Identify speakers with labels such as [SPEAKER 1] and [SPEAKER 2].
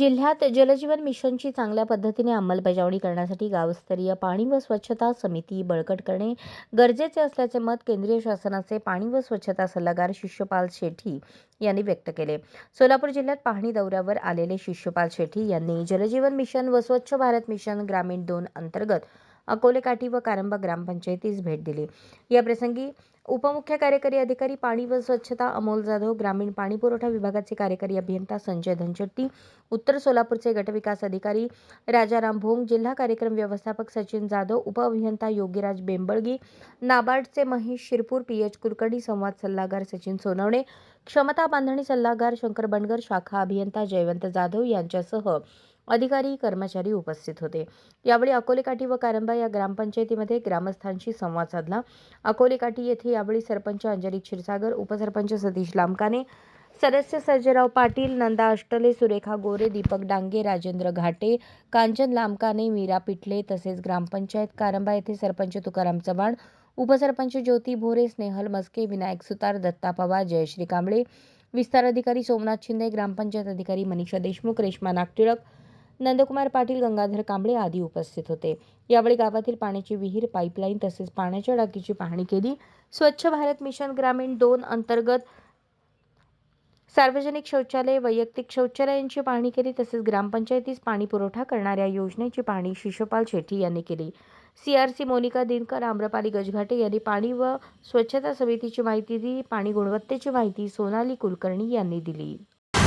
[SPEAKER 1] जिल्ह्यात जलजीवन मिशनची चांगल्या पद्धतीने अंमलबजावणी करण्यासाठी गावस्तरीय पाणी व स्वच्छता समिती बळकट करणे गरजेचे असल्याचे मत केंद्रीय शासनाचे पाणी व स्वच्छता सल्लागार शिष्यपाल शेट्टी यांनी व्यक्त केले. सोलापूर जिल्ह्यात पाहणी दौऱ्यावर आलेले शिष्यपाल शेट्टी यांनी जलजीवन मिशन व स्वच्छ भारत मिशन ग्रामीण दोन अंतर्गत अकोले काठी व कारंबा ग्रामपंचायतीस भेट दिली. या प्रसंगी उपमुख्य कार्यकारी अधिकारी पाणी व स्वच्छता अमोल जाधव ग्रामीण पाणी पुरवठा विभागाचे कार्यकारी अभियंता संजय धनशेट्टी उत्तर सोलापूरचे गटविकास अधिकारी राजाराम भोंग जिल्हा कार्यक्रम व्यवस्थापक सचिन जाधव उपअभियंता योगीराज बेंबळगी नाबार्डचे महेश शिरपूर पी एच कुलकर्णी संवाद सल्लागार सचिन सोनवणे क्षमता बांधणी सल्लागार शंकर बनगर शाखा अभियंता जयवंत जाधव यांच्यासह अधिकारी कर्मचारी उपस्थित होते. यावेळी अकोलेकाठी व कारंबा या ग्रामपंचायतीमध्ये ग्रामस्थांशी संवाद साधला. अकोलेकाठी येथे यावेळी सरपंच अंजली क्षीरसागर उपसरपंच सतीश लामकाने सदस्य सर्जेराव पाटील नंदा अष्टले सुरेखा गोरे दीपक डांगे राजेंद्र घाटे कांचन लामकाने मीरा पिठले तसेच ग्रामपंचायत कारंबा येथे सरपंच तुकाराम चव्हाण उपसरपंच ज्योती भोरे स्नेहल मस्के विनायक सुतार दत्ता पवार जयश्री कांबळे विस्तार अधिकारी सोमनाथ शिंदे ग्रामपंचायत अधिकारी मनीषा देशमुख रेश्मा नागटिळक नंदकुमार पाटील गंगाधर कांबळे आदी उपस्थित होते. यावेळी गावातील पाण्याची विहीर पाईपलाईन तसेच पाण्याच्या टाकीची पाहणी केली. स्वच्छ भारत मिशन ग्रामीण दोन अंतर्गत सार्वजनिक शौचालय वैयक्तिक शौचालयांची पाहणी केली. तसेच ग्रामपंचायतीस पाणी पुरवठा करणाऱ्या योजनेची पाहणी शिशुपाल शेट्टी यांनी केली. सीआरसी मोनिका दिनकर आम्रपाली गजघाटे यांनी पाणी व स्वच्छता समितीची माहिती दिली. पाणी गुणवत्तेची माहिती सोनाली कुलकर्णी यांनी दिली.